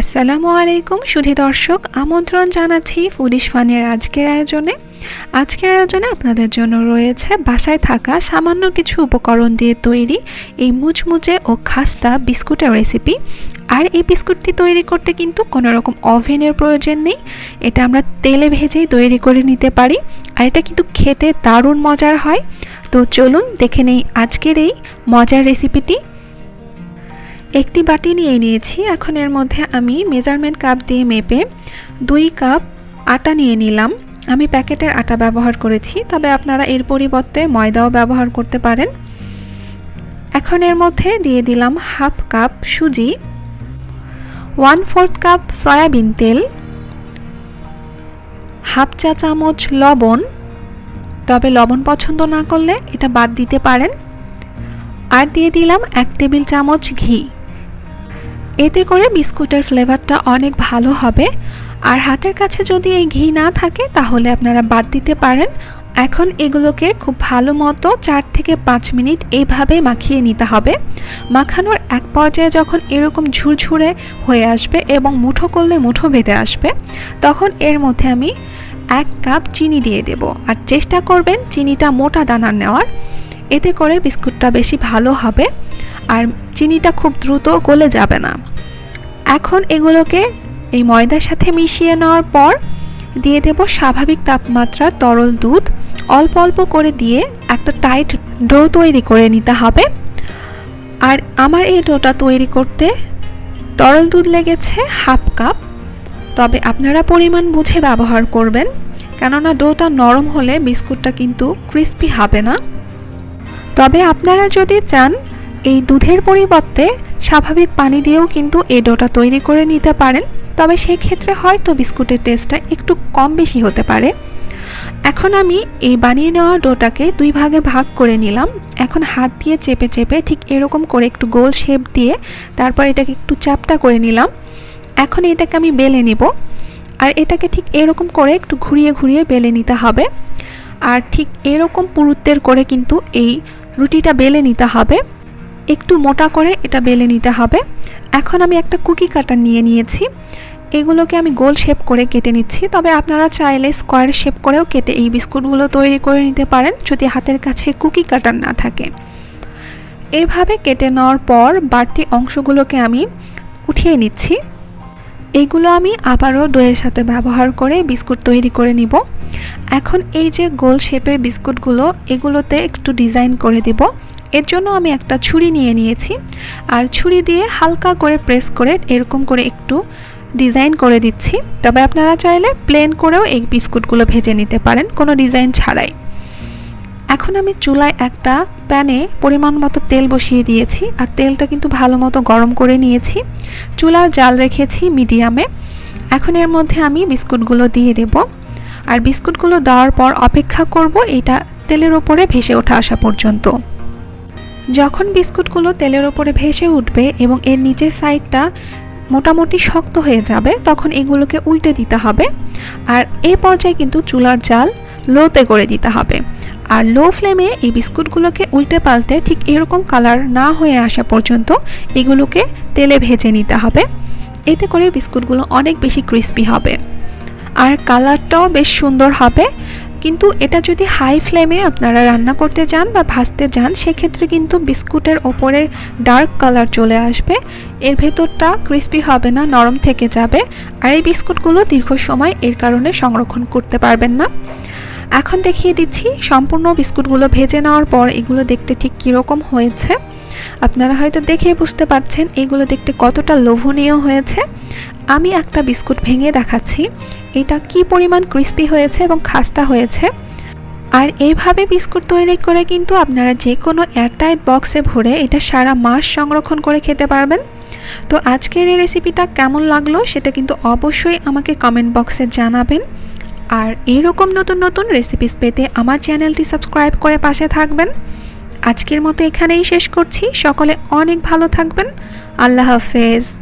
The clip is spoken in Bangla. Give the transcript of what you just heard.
আসসালামু আলাইকুম সুধী দর্শক, আমন্ত্রণ জানাচ্ছি ফুডিশ ফানের আজকের আয়োজনে। আজকের আয়োজনে আপনাদের জন্য রয়েছে বাসায় থাকা সামান্য কিছু উপকরণ দিয়ে তৈরি এই মুচমুচে ও খাস্তা বিস্কুটের রেসিপি আর এই বিস্কুটটি তৈরি করতে কিন্তু কোনো রকম ওভেনের প্রয়োজন নেই। এটা আমরা তেলে ভেজেই তৈরি করে নিতে পারি। আর এটা কিন্তু খেতে দারুণ মজার হয়। তো চলুন দেখে নেই আজকের এই মজার রেসিপিটি একটি বাটি নিয়ে নিয়েছি। এখন এর মধ্যে আমি মেজারমেন্ট কাপ দিয়ে মেপে দুই কাপ আটা নিয়ে নিলাম। আমি প্যাকেটের আটা ব্যবহার করেছি, তবে আপনারা এর পরিবর্তে ময়দাও ব্যবহার করতে পারেন। এখন এর মধ্যে দিয়ে দিলাম হাফ কাপ সুজি, ওয়ান ফোর্থ কাপ সয়াবিন তেল, হাফ চা চামচ লবণ। তবে লবণ পছন্দ না করলে এটা বাদ দিতে পারেন। আর দিয়ে দিলাম এক টেবিল চামচ ঘি। এতে করে বিস্কুটের ফ্লেভারটা অনেক ভালো হবে। আর হাতের কাছে যদি এই ঘি না থাকে, তাহলে আপনারা বাদ দিতে পারেন। এখন এগুলোকে খুব ভালো মতো চার থেকে পাঁচ মিনিট এইভাবে মাখিয়ে নিতে হবে। মাখানোর এক পর্যায়ে যখন এরকম ঝুরঝুরে হয়ে আসবে এবং মুঠো করলে মুঠো বেঁধে আসবে, তখন এর মধ্যে আমি এক কাপ চিনি দিয়ে দেব। আর চেষ্টা করবেন চিনিটা মোটা দানা নেওয়ার। এতে করে বিস্কুটটা বেশি ভালো হবে। আর চিনিটা খুব দ্রুত গলে যাবে না। এখন এগুলোকে এই ময়দার সাথে মিশিয়ে নেওয়ার পর দিয়ে দেব স্বাভাবিক তাপমাত্রা, তরল দুধ। অল্প অল্প করে দিয়ে একটা টাইট ডো তৈরি করে নিতে হবে। আর আমার এই ডোটা তৈরি করতে তরল দুধ লেগেছে হাফ কাপ। তবে আপনারা পরিমাণ বুঝে ব্যবহার করবেন, কেননা ডোটা নরম হলে বিস্কুটটা কিন্তু ক্রিস্পি হবে না। তবে আপনারা যদি চান এই দুধের পরিবর্তে স্বাভাবিক পানি দিয়েও কিন্তু এই ডোটা তৈরি করে নিতে পারেন। তবে সেই ক্ষেত্রে হয়তো বিস্কুটের টেস্টটা একটু কম বেশি হতে পারে। এখন আমি এই বানিয়ে নেওয়া ডোটাকে দুই ভাগে ভাগ করে নিলাম। এখন হাত দিয়ে চেপে চেপে ঠিক এরকম করে একটু গোল শেপ দিয়ে তারপর এটাকে একটু চাপটা করে নিলাম। এখন এটাকে আমি বেলে নিব। আর এটাকে ঠিক এরকম করে একটু ঘুরিয়ে ঘুরিয়ে বেলে নিতে হবে। আর ঠিক এরকম পুরুত্বের করে কিন্তু এই রুটিটা বেলে নিতে হবে। একটু মোটা করে এটা বেলে নিতে হবে। এখন আমি একটা কুকি কাটার নিয়ে নিয়েছি। এগুলোকে আমি গোল শেপ করে কেটে নিচ্ছি। তবে আপনারা চাইলে স্কোয়ার শেপ করেও কেটে এই বিস্কুটগুলো তৈরি করে নিতে পারেন, যদি হাতের কাছে কুকি কাটার না থাকে। এভাবে কেটে নেওয়ার পর বাড়তি অংশগুলোকে আমি উঠিয়ে নিচ্ছি। এইগুলো আমি আবারও দইয়ের সাথে ব্যবহার করে বিস্কুট তৈরি করে নিব। এখন এই যে গোল শেপের বিস্কুটগুলো, এগুলোতে একটু ডিজাইন করে দিব। এর জন্য আমি একটা ছুরি নিয়ে নিয়েছি। আর ছুরি দিয়ে হালকা করে প্রেস করে এরকম করে একটু ডিজাইন করে দিচ্ছি। তবে আপনারা চাইলে প্লেন করেও এই বিস্কুটগুলো ভেজে নিতে পারেন, কোনো ডিজাইন ছাড়াই। এখন আমি চুলায় একটা প্যানে পরিমাণ মতো তেল বসিয়ে দিয়েছি, আর তেলটা কিন্তু ভালো মতো গরম করে নিয়েছি। চুলার জাল রেখেছি মিডিয়ামে। এখন এর মধ্যে আমি বিস্কুটগুলো দিয়ে দেব। আর বিস্কুটগুলো দেওয়ার পর অপেক্ষা করব এটা তেলের ওপরে ভেসে ওঠা আসা পর্যন্ত। যখন বিস্কুটগুলো তেলের ওপরে ভেসে উঠবে এবং এর নিচের সাইডটা মোটামুটি শক্ত হয়ে যাবে, তখন এগুলোকে উল্টে দিতে হবে। আর এ পর্যায়ে কিন্তু চুলার জাল লোতে করে দিতে হবে। আর লো ফ্লেমে এই বিস্কুটগুলোকে উল্টে পাল্টে ঠিক এরকম কালার না হয়ে আসা পর্যন্ত এগুলোকে তেলে ভেজে নিতে হবে। এতে করে বিস্কুটগুলো অনেক বেশি ক্রিস্পি হবে। আর কালারটাও বেশ সুন্দর হবে। কিন্তু এটা যদি হাই ফ্লেমে আপনারা রান্না করতে যান বা ভাজতে যান, সেক্ষেত্রে কিন্তু বিস্কুটের ওপরে ডার্ক কালার চলে আসবে। এর ভেতরটা ক্রিস্পি হবে না, নরম থেকে যাবে। আর এই বিস্কুটগুলো দীর্ঘ সময় এর কারণে সংরক্ষণ করতে পারবেন না। এখন দেখিয়ে দিচ্ছি সম্পূর্ণ বিস্কুটগুলো ভেজে নেওয়ার পর এগুলো দেখতে ঠিক কীরকম হয়েছে। আপনারা হয়তো দেখেই বুঝতে পারছেন এগুলো দেখতে কতটা লোভনীয় হয়েছে। আমি একটা বিস্কুট ভেঙে দেখাচ্ছি। এটা কি পরিমাণ ক্রিস্পি হয়েছে এবং খাস্তা হয়েছে? আর এইভাবে বিস্কুট তৈরি করে কিন্তু আপনারা যে কোনো এয়ারটাইট বক্সে ভরে এটা সারা মাস সংরক্ষণ করে খেতে পারবেন। তো আজকের এই রেসিপিটা কেমন লাগল সেটা কিন্তু অবশ্যই আমাকে কমেন্ট বক্সে জানাবেন। আর এইরকম নতুন নতুন রেসিপিস পেতে আমার চ্যানেলটি সাবস্ক্রাইব করে পাশে থাকবেন। আজকের মতো এখানেই শেষ করছি। সকলে অনেক ভালো থাকবেন। আল্লাহ হাফেজ।